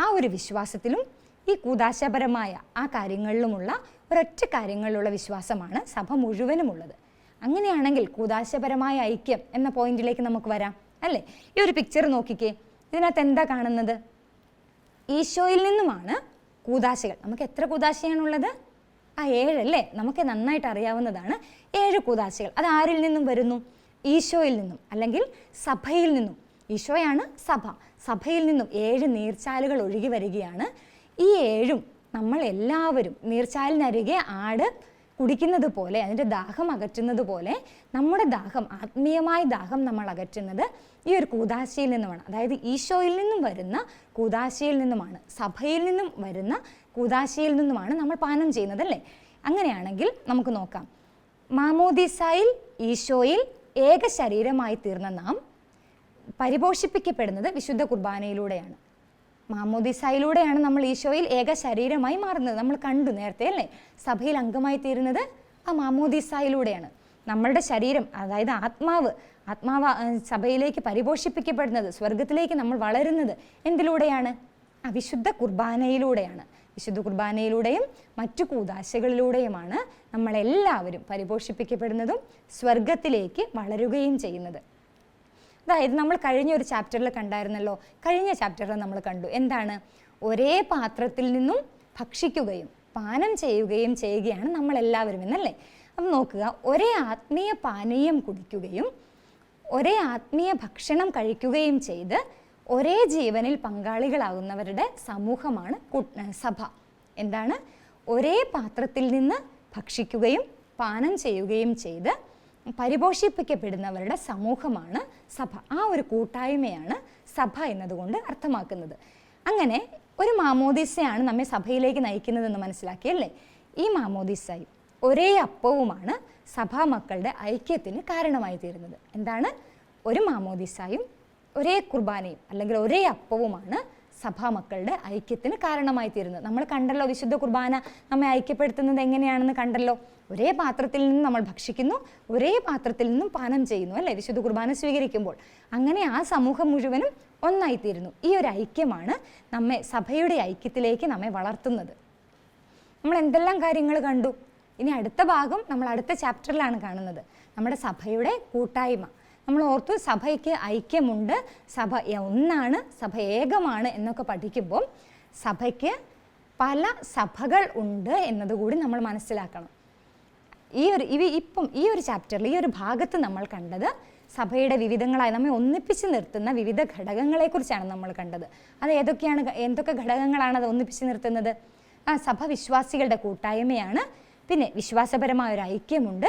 ആ ഒരു വിശ്വാസത്തിലും ഈ കൂതാശപരമായ ആ കാര്യങ്ങളിലുമുള്ള ഒരൊറ്റ കാര്യങ്ങളിലുള്ള വിശ്വാസമാണ് സഭ മുഴുവനുമുള്ളത്. അങ്ങനെയാണെങ്കിൽ കൂതാശപരമായ ഐക്യം എന്ന പോയിന്റിലേക്ക് നമുക്ക് വരാം അല്ലേ? ഈ ഒരു പിക്ചർ നോക്കിക്കേ. ഇതിനകത്ത് എന്താ കാണുന്നത്? ഈശോയിൽ നിന്നുമാണ് കൂതാശകൾ നമുക്ക് എത്ര കൂതാശയാണുള്ളത് ആ ഏഴല്ലേ നമുക്ക് നന്നായിട്ട് അറിയാവുന്നതാണ് ഏഴ് കൂതാശകൾ അത് ആരിൽ നിന്നും വരുന്നു? ഈശോയിൽ നിന്നും അല്ലെങ്കിൽ സഭയിൽ നിന്നും. ഈശോയാണ് സഭ. സഭയിൽ നിന്നും ഏഴ് നീർച്ചാലുകൾ ഒഴുകി വരികയാണ്. ഈ ഏഴും നമ്മൾ എല്ലാവരും നീർച്ചാലിനരികെ ആട് കുടിക്കുന്നത് പോലെ അതിന്റെ ദാഹം അകറ്റുന്നത് പോലെ നമ്മുടെ ദാഹം ആത്മീയമായ ദാഹം നമ്മൾ അകറ്റുന്നത് ഈ ഒരു കൂതാശയിൽ നിന്നുമാണ്. അതായത് ഈശോയിൽ നിന്നും വരുന്ന കൂതാശയിൽ നിന്നുമാണ്. സഭയിൽ നിന്നും വരുന്ന കൂതാശയിൽ നിന്നുമാണ് നമ്മൾ പാനം ചെയ്യുന്നത് അല്ലേ? അങ്ങനെയാണെങ്കിൽ നമുക്ക് നോക്കാം. മാമോദിസായിൽ ഈശോയിൽ ഏക ശരീരമായി തീർന്ന നാം പരിപോഷിപ്പിക്കപ്പെടുന്നത് വിശുദ്ധ കുർബാനയിലൂടെയാണ്. മാമോദിസായിലൂടെയാണ് നമ്മൾ ഈശോയിൽ ഏക ശരീരമായി മാറുന്നത്. നമ്മൾ കണ്ടു നേരത്തെ അല്ലേ? സഭയിൽ അംഗമായി തീരുന്നത് ആ മാമോദിസായിലൂടെയാണ്. നമ്മളുടെ ശരീരം അതായത് ആത്മാവ് ആത്മാവ് സഭയിലേക്ക് പരിപോഷിപ്പിക്കപ്പെടുന്നത് സ്വർഗത്തിലേക്ക് നമ്മൾ വളരുന്നത് എന്തിലൂടെയാണ്? ആ വിശുദ്ധ കുർബാനയിലൂടെയാണ്. വിശുദ്ധ കുർബാനയിലൂടെയും മറ്റു കൂതാശകളിലൂടെയുമാണ് നമ്മളെല്ലാവരും പരിപോഷിപ്പിക്കപ്പെടുന്നതും സ്വർഗത്തിലേക്ക് വളരുകയും ചെയ്യുന്നത്. അതായത് നമ്മൾ കഴിഞ്ഞ ഒരു ചാപ്റ്ററിൽ കണ്ടായിരുന്നല്ലോ. കഴിഞ്ഞ ചാപ്റ്ററിൽ നമ്മൾ കണ്ടു. എന്താണ്? ഒരേ പാത്രത്തിൽ നിന്നും ഭക്ഷിക്കുകയും പാനം ചെയ്യുകയും ചെയ്യുകയാണ് നമ്മൾ എല്ലാവരും എന്നല്ലേ? അപ്പം നോക്കുക. ഒരേ ആത്മീയ പാനീയം കുടിക്കുകയും ഒരേ ആത്മീയ ഭക്ഷണം കഴിക്കുകയും ചെയ്ത് ഒരേ ജീവനിൽ പങ്കാളികളാകുന്നവരുടെ സമൂഹമാണ് സഭ. എന്താണ്? ഒരേ പാത്രത്തിൽ നിന്ന് ഭക്ഷിക്കുകയും പാനം ചെയ്യുകയും ചെയ്ത് പരിപോഷിപ്പിക്കപ്പെടുന്നവരുടെ സമൂഹമാണ് സഭ. ആ ഒരു കൂട്ടായ്മയാണ് സഭ എന്നതുകൊണ്ട് അർത്ഥമാക്കുന്നത്. അങ്ങനെ ഒരു മാമോദീസയാണ് നമ്മെ സഭയിലേക്ക് നയിക്കുന്നതെന്ന് മനസ്സിലാക്കിയല്ലേ? ഈ മാമോദീസയും ഒരേ അപ്പവുമാണ് സഭാ മക്കളുടെ ഐക്യത്തിന് കാരണമായി തീരുന്നത്. എന്താണ്? ഒരു മാമോദീസായും ഒരേ കുർബാനയും അല്ലെങ്കിൽ ഒരേ അപ്പവുമാണ് സഭാ മക്കളുടെ ഐക്യത്തിന് കാരണമായി തീരുന്നത്. നമ്മൾ കണ്ടല്ലോ വിശുദ്ധ കുർബാന നമ്മെ ഐക്യപ്പെടുത്തുന്നത് എങ്ങനെയാണെന്ന് കണ്ടല്ലോ? ഒരേ പാത്രത്തിൽ നിന്ന് നമ്മൾ ഭക്ഷിക്കുന്നു ഒരേ പാത്രത്തിൽ നിന്നും പാനം ചെയ്യുന്നു അല്ലേ? വിശുദ്ധ കുർബാന സ്വീകരിക്കുമ്പോൾ. അങ്ങനെ ആ സമൂഹം മുഴുവനും ഒന്നായിത്തീരുന്നു. ഈ ഒരു ഐക്യമാണ് നമ്മെ സഭയുടെ ഐക്യത്തിലേക്ക് നമ്മെ വളർത്തുന്നത്. നമ്മൾ എന്തെല്ലാം കാര്യങ്ങൾ കണ്ടു? ഇനി അടുത്ത ഭാഗം നമ്മൾ അടുത്ത ചാപ്റ്ററിലാണ് കാണുന്നത്. നമ്മുടെ സഭയുടെ കൂട്ടായ്മ. നമ്മൾ ഓർത്തു സഭയ്ക്ക് ഐക്യമുണ്ട് സഭ ഒന്നാണ് സഭ ഏകമാണ് എന്നൊക്കെ പഠിക്കുമ്പോൾ സഭയ്ക്ക് പല സഭകൾ ഉണ്ട് എന്നതുകൂടി നമ്മൾ മനസ്സിലാക്കണം. ഈ ഒരു ഇവ ഇപ്പം ഈ ഒരു ചാപ്റ്ററിൽ ഈ ഒരു ഭാഗത്ത് നമ്മൾ കണ്ടത് സഭയുടെ വിവിധങ്ങളായി നമ്മെ ഒന്നിപ്പിച്ച് നിർത്തുന്ന വിവിധ ഘടകങ്ങളെക്കുറിച്ചാണ് നമ്മൾ കണ്ടത്. അത് ഏതൊക്കെയാണ് എന്തൊക്കെ ഘടകങ്ങളാണ് അത് ഒന്നിപ്പിച്ച് നിർത്തുന്നത്? ആ സഭ വിശ്വാസികളുടെ കൂട്ടായ്മയാണ്. പിന്നെ വിശ്വാസപരമായ ഒരു ഐക്യമുണ്ട്.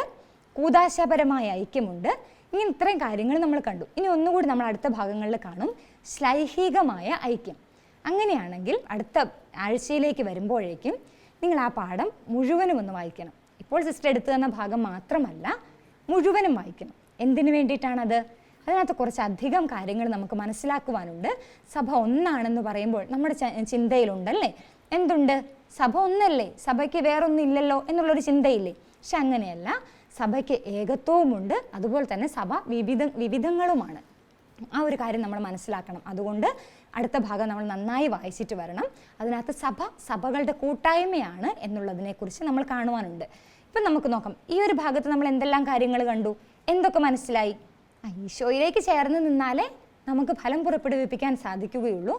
കൂതാശപരമായ ഐക്യമുണ്ട്. ഇങ്ങനെ ഇത്രയും കാര്യങ്ങൾ നമ്മൾ കണ്ടു. ഇനി ഒന്നുകൂടി നമ്മൾ അടുത്ത ഭാഗങ്ങളിൽ കാണും. ശ്ലൈഹികമായ ഐക്യം. അങ്ങനെയാണെങ്കിൽ അടുത്ത ആഴ്ചയിലേക്ക് വരുമ്പോഴേക്കും നിങ്ങൾ ആ പാഠം മുഴുവനും ഒന്ന് വായിക്കണം. ഇപ്പോൾ സിസ്റ്റർ എടുത്തു തന്ന ഭാഗം മാത്രമല്ല മുഴുവനും വായിക്കണം. എന്തിനു വേണ്ടിയിട്ടാണത്? അതിനകത്ത് കുറച്ചധികം കാര്യങ്ങൾ നമുക്ക് മനസ്സിലാക്കുവാനുണ്ട്. സഭ ഒന്നാണെന്ന് പറയുമ്പോൾ നമ്മുടെ ചിന്തയിലുണ്ടല്ലേ? എന്തുണ്ട്? സഭ ഒന്നല്ലേ? സഭയ്ക്ക് വേറൊന്നും ഇല്ലല്ലോ എന്നുള്ളൊരു ചിന്തയില്ലേ? പക്ഷെ അങ്ങനെയല്ല. സഭയ്ക്ക് ഏകത്വവുമുണ്ട്. അതുപോലെ തന്നെ സഭ വിവിധ വിവിധങ്ങളുമാണ്. ആ ഒരു കാര്യം നമ്മൾ മനസ്സിലാക്കണം. അതുകൊണ്ട് അടുത്ത ഭാഗം നമ്മൾ നന്നായി വായിച്ചിട്ട് വരണം. അതിനകത്ത് സഭ സഭകളുടെ കൂട്ടായ്മയാണ് എന്നുള്ളതിനെക്കുറിച്ച് നമ്മൾ കാണുവാനുണ്ട്. ഇപ്പം നമുക്ക് നോക്കാം. ഈ ഒരു ഭാഗത്ത് നമ്മൾ എന്തെല്ലാം കാര്യങ്ങൾ കണ്ടു? എന്തൊക്കെ മനസ്സിലായി? ഈശോയിലേക്ക് ചേർന്ന് നിന്നാലേ നമുക്ക് ഫലം പുറപ്പെടുവിപ്പിക്കാൻ സാധിക്കുകയുള്ളൂ.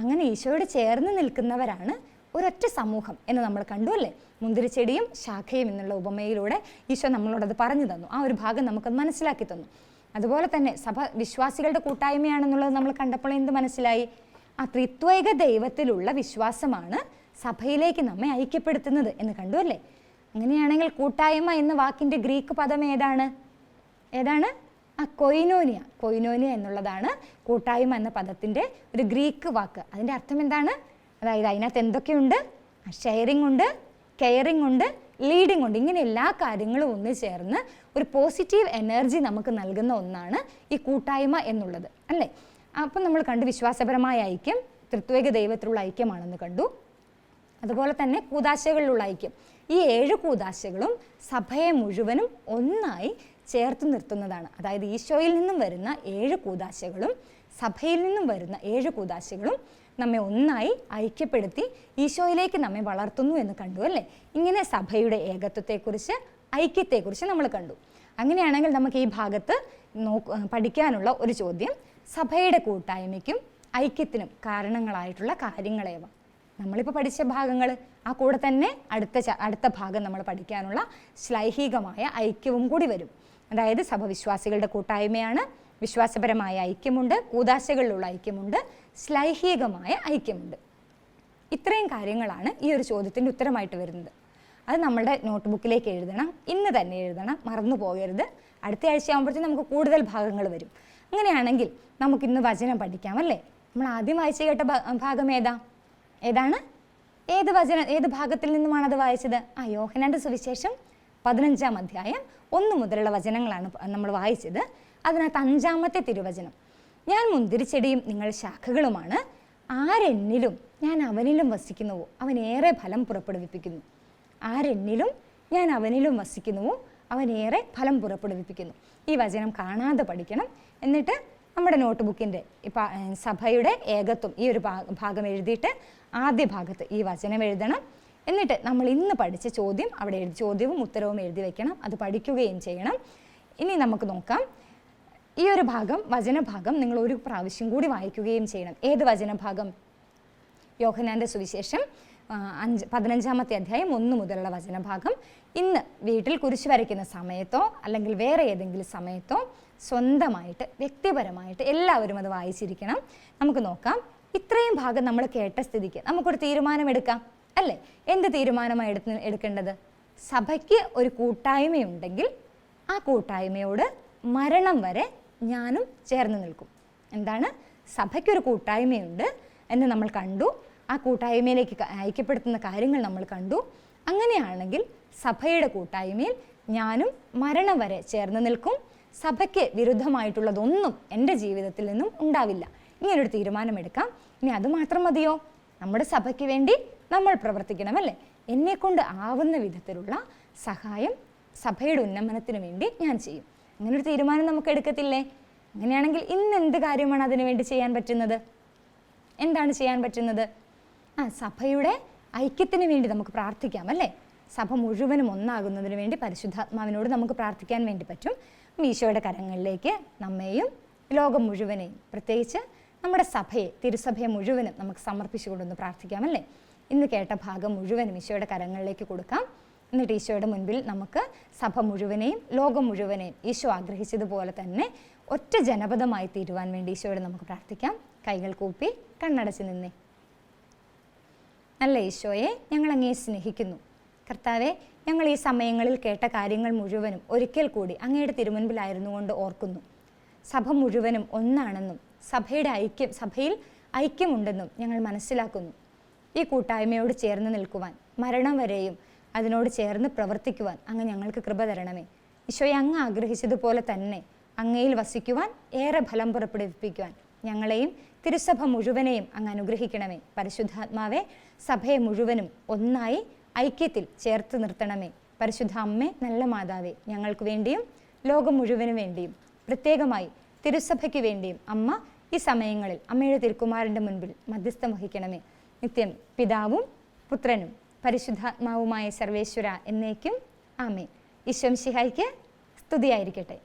അങ്ങനെ ഈശോയോട് ചേർന്ന് നിൽക്കുന്നവരാണ് ഒരൊറ്റ സമൂഹം എന്ന് നമ്മൾ കണ്ടു അല്ലേ? മുന്തിരിച്ചെടിയും ശാഖയും എന്നുള്ള ഉപമയിലൂടെ ഈശോ നമ്മളോടത് പറഞ്ഞു തന്നു. ആ ഒരു ഭാഗം നമുക്കത് മനസ്സിലാക്കി തന്നു. അതുപോലെ തന്നെ സഭ വിശ്വാസികളുടെ കൂട്ടായ്മയാണെന്നുള്ളത് നമ്മൾ കണ്ടപ്പോൾ എന്ത് മനസ്സിലായി? ആ ത്രിത്വൈക ദൈവത്തിലുള്ള വിശ്വാസമാണ് സഭയിലേക്ക് നമ്മെ ഐക്യപ്പെടുത്തുന്നത് എന്ന് കണ്ടു അല്ലേ? അങ്ങനെയാണെങ്കിൽ കൂട്ടായ്മ എന്ന വാക്കിന്റെ ഗ്രീക്ക് പദം ഏതാണ്? ഏതാണ്? ആ കൊയിനോനിയ കൊയിനോനിയ എന്നുള്ളതാണ് കൂട്ടായ്മ എന്ന പദത്തിന്റെ ഒരു ഗ്രീക്ക് വാക്ക്. അതിന്റെ അർത്ഥം എന്താണ്? അതായത് അതിനകത്ത് എന്തൊക്കെയുണ്ട്? ഷെയറിംഗ് ഉണ്ട് കെയറിംഗ് ഉണ്ട് ലീഡിംഗ് ഉണ്ട്. ഇങ്ങനെ എല്ലാ കാര്യങ്ങളും ഒന്ന് ചേർന്ന് ഒരു പോസിറ്റീവ് എനർജി നമുക്ക് നൽകുന്ന ഒന്നാണ് ഈ കൂട്ടായ്മ എന്നുള്ളത്. അല്ലേ? അപ്പം നമ്മൾ കണ്ടു വിശ്വാസപരമായ ഐക്യം തൃത്വേക ദൈവത്തിലുള്ള ഐക്യമാണെന്ന് കണ്ടു. അതുപോലെ തന്നെ കൂതാശകളിലുള്ള ഐക്യം. ഈ ഏഴ് കൂതാശകളും സഭയെ മുഴുവനും ഒന്നായി ചേർത്ത് നിർത്തുന്നതാണ്. അതായത് ഈശോയിൽ നിന്നും വരുന്ന ഏഴ് കൂതാശകളും സഭയിൽ നിന്നും വരുന്ന ഏഴ് കൂതാശകളും നമ്മെ ഒന്നായി ഐക്യപ്പെടുത്തി ഈശോയിലേക്ക് നമ്മെ വളർത്തുന്നു എന്ന് കണ്ടു അല്ലേ? ഇങ്ങനെ സഭയുടെ ഏകത്വത്തെക്കുറിച്ച് ഐക്യത്തെക്കുറിച്ച് നമ്മൾ കണ്ടു. അങ്ങനെയാണെങ്കിൽ നമുക്ക് ഈ ഭാഗത്ത് നോക്ക് പഠിക്കാനുള്ള ഒരു ചോദ്യം. സഭയുടെ കൂട്ടായ്മയ്ക്കും ഐക്യത്തിനും കാരണങ്ങളായിട്ടുള്ള കാര്യങ്ങളേവ? നമ്മളിപ്പോൾ പഠിച്ച ഭാഗങ്ങൾ ആ കൂടെ തന്നെ അടുത്ത അടുത്ത ഭാഗം നമ്മൾ പഠിക്കാനുള്ള ശ്ലൈഹികമായ ഐക്യവും കൂടി വരും. അതായത് സഭവിശ്വാസികളുടെ കൂട്ടായ്മയാണ് വിശ്വാസപരമായ ഐക്യമുണ്ട് കൂതാശകളിലുള്ള ഐക്യമുണ്ട് ശ്ലൈഹികമായ ഐക്യമുണ്ട്. ഇത്രയും കാര്യങ്ങളാണ് ഈ ഒരു ചോദ്യത്തിന്റെ ഉത്തരമായിട്ട് വരുന്നത്. അത് നമ്മളുടെ നോട്ട്ബുക്കിലേക്ക് എഴുതണം ഇന്ന് തന്നെ എഴുതണം മറന്നു പോകരുത്. അടുത്ത ആഴ്ച ആകുമ്പോഴത്തേക്കും നമുക്ക് കൂടുതൽ ഭാഗങ്ങൾ വരും. അങ്ങനെയാണെങ്കിൽ നമുക്കിന്ന് വചനം പഠിക്കാം അല്ലേ? നമ്മൾ ആദ്യം വായിച്ചു കേട്ട ഭാഗം ഏതാ? ഏതാണ്? ഏത് വചന ഏത് ഭാഗത്തിൽ നിന്നുമാണ് അത് വായിച്ചത്? ആ യോഹനാന്റെ സുവിശേഷം പതിനഞ്ചാം അധ്യായം ഒന്ന് മുതലുള്ള വചനങ്ങളാണ് നമ്മൾ വായിച്ചത്. അതിനകത്ത് അഞ്ചാമത്തെ തിരുവചനം. ഞാൻ മുന്തിരിച്ചെടിയും നിങ്ങൾ ശാഖകളുമാണ്. ആരെന്നിലും ഞാൻ അവനിലും വസിക്കുന്നുവോ? അവൻ ഏറെ ഫലം പുറപ്പെടുവിപ്പിക്കുന്നു. ആരെന്നിലും ഞാൻ അവനിലും വസിക്കുന്നുവോ? അവൻ ഏറെ ഫലം പുറപ്പെടുവിപ്പിക്കുന്നു. ഈ വചനം കാണാതെ പഠിക്കണം. എന്നിട്ട് നമ്മുടെ നോട്ട് ബുക്കിന്റെ സഭയുടെ ഏകത്വം ഈ ഒരു ഭാഗം എഴുതിയിട്ട് ആദ്യ ഭാഗത്ത് ഈ വചനം എഴുതണം. എന്നിട്ട് നമ്മൾ ഇന്ന് പഠിച്ച ചോദ്യം അവിടെ എഴുതി ചോദ്യവും ഉത്തരവും എഴുതി വെക്കണം. അത് പഠിക്കുകയും ചെയ്യണം. ഇനി നമുക്ക് നോക്കാം. ഈ ഒരു ഭാഗം വചനഭാഗം നിങ്ങൾ ഒരു പ്രാവശ്യം കൂടി വായിക്കുകയും ചെയ്യണം. ഏത് വചനഭാഗം? യോഹനാന്റെ സുവിശേഷം അഞ്ച് പതിനഞ്ചാമത്തെ അധ്യായം ഒന്ന് മുതലുള്ള വചനഭാഗം. ഇന്ന് വീട്ടിൽ കുരിശ് വരയ്ക്കുന്ന സമയത്തോ അല്ലെങ്കിൽ വേറെ ഏതെങ്കിലും സമയത്തോ സ്വന്തമായിട്ട് വ്യക്തിപരമായിട്ട് എല്ലാവരും അത് വായിച്ചിരിക്കണം. നമുക്ക് നോക്കാം. ഇത്രയും ഭാഗം നമ്മൾ കേട്ട സ്ഥിതിക്ക് നമുക്കൊരു തീരുമാനമെടുക്കാം അല്ലേ? എന്ത് തീരുമാനമാണ് എടുത്ത് എടുക്കേണ്ടത്? സഭയ്ക്ക് ഒരു കൂട്ടായ്മയുണ്ടെങ്കിൽ ആ കൂട്ടായ്മയോട് മരണം വരെ ഞാനും ചേർന്ന് നിൽക്കും. എന്താണ്? സഭയ്ക്കൊരു കൂട്ടായ്മയുണ്ട് എന്ന് നമ്മൾ കണ്ടു. ആ കൂട്ടായ്മയിലേക്ക് ഐക്യപ്പെടുത്തുന്ന കാര്യങ്ങൾ നമ്മൾ കണ്ടു. അങ്ങനെയാണെങ്കിൽ സഭയുടെ കൂട്ടായ്മയിൽ ഞാനും മരണം വരെ ചേർന്ന് നിൽക്കും. സഭയ്ക്ക് വിരുദ്ധമായിട്ടുള്ളതൊന്നും എന്റെ ജീവിതത്തിൽ നിന്നും ഉണ്ടാവില്ല. ഇങ്ങനൊരു തീരുമാനമെടുക്കാം. ഇനി അത് മാത്രം മതിയോ? നമ്മുടെ സഭയ്ക്ക് വേണ്ടി നമ്മൾ പ്രവർത്തിക്കണമല്ലേ? എന്നെ കൊണ്ട് ആവുന്ന വിധത്തിലുള്ള സഹായം സഭയുടെ ഉന്നമനത്തിന് വേണ്ടി ഞാൻ ചെയ്യും. അങ്ങനൊരു തീരുമാനം നമുക്ക് എടുക്കത്തില്ലേ? അങ്ങനെയാണെങ്കിൽ ഇന്ന് എന്ത് കാര്യമാണ് അതിനു വേണ്ടി ചെയ്യാൻ പറ്റുന്നത്? എന്താണ് ചെയ്യാൻ പറ്റുന്നത്? ആ സഭയുടെ ഐക്യത്തിന് വേണ്ടി നമുക്ക് പ്രാർത്ഥിക്കാം അല്ലേ? സഭ മുഴുവനും ഒന്നാകുന്നതിന് വേണ്ടി പരിശുദ്ധാത്മാവിനോട് നമുക്ക് പ്രാർത്ഥിക്കാൻ വേണ്ടി പറ്റും. ഈശോയുടെ കരങ്ങളിലേക്ക് നമ്മെയും ലോകം മുഴുവനെയും പ്രത്യേകിച്ച് നമ്മുടെ സഭയെ തിരുസഭയെ മുഴുവനും നമുക്ക് സമർപ്പിച്ചുകൊണ്ടൊന്ന് പ്രാർത്ഥിക്കാം അല്ലേ ഇന്ന് കേട്ട ഭാഗം മുഴുവനും ഈശോയുടെ കരങ്ങളിലേക്ക് കൊടുക്കാം. എന്നിട്ട് ഈശോയുടെ മുൻപിൽ നമുക്ക് സഭ മുഴുവനെയും ലോകം മുഴുവനെയും ഈശോ ആഗ്രഹിച്ചതുപോലെ തന്നെ ഒറ്റ ജനപദമായി തീരുവാൻ വേണ്ടി ഈശോയോട് നമുക്ക് പ്രാർത്ഥിക്കാം. കൈകൾ കൂപ്പി കണ്ണടച്ച് നിന്നേ. നല്ല ഈശോയെ ഞങ്ങൾ അങ്ങേ സ്നേഹിക്കുന്നു. കർത്താവെ ഞങ്ങൾ ഈ സമയങ്ങളിൽ കേട്ട കാര്യങ്ങൾ മുഴുവനും ഒരിക്കൽ കൂടി അങ്ങയുടെ തിരുമുൻപിലായിരുന്നു കൊണ്ട് ഓർക്കുന്നു. സഭ മുഴുവനും ഒന്നാണെന്നും സഭയുടെ ഐക്യം സഭയിൽ ഐക്യമുണ്ടെന്നും ഞങ്ങൾ മനസ്സിലാക്കുന്നു. ഈ കൂട്ടായ്മയോട് ചേർന്ന് നിൽക്കുവാൻ മരണം വരെയും അതിനോട് ചേർന്ന് പ്രവർത്തിക്കുവാൻ അങ്ങ് ഞങ്ങൾക്ക് കൃപ തരണമേ. ഈശോയെ അങ്ങ് ആഗ്രഹിച്ചതുപോലെ തന്നെ അങ്ങയിൽ വസിക്കുവാൻ ഏറെ ഫലം പുറപ്പെടുവിപ്പിക്കുവാൻ ഞങ്ങളെയും തിരുസഭ മുഴുവനെയും അങ്ങ് അനുഗ്രഹിക്കണമേ. പരിശുദ്ധാത്മാവെ സഭയെ മുഴുവനും ഒന്നായി ഐക്യത്തിൽ ചേർത്ത് നിർത്തണമേ. പരിശുദ്ധ അമ്മേ നല്ല മാതാവേ ഞങ്ങൾക്ക് വേണ്ടിയും ലോകം മുഴുവനു വേണ്ടിയും പ്രത്യേകമായി തിരുസഭയ്ക്ക് വേണ്ടിയും അമ്മ ഈ സമയങ്ങളിൽ അമ്മയുടെ തിരുക്കുമാരന്റെ മുൻപിൽ മധ്യസ്ഥം വഹിക്കണമേ. നിത്യം പിതാവും പുത്രനും പരിശുദ്ധാത്മാവുമായ സർവേശ്വര എന്നേക്കും ആമേ ഈശ്വം ശിഹായിക്ക് സ്തുതിയായിരിക്കട്ടെ.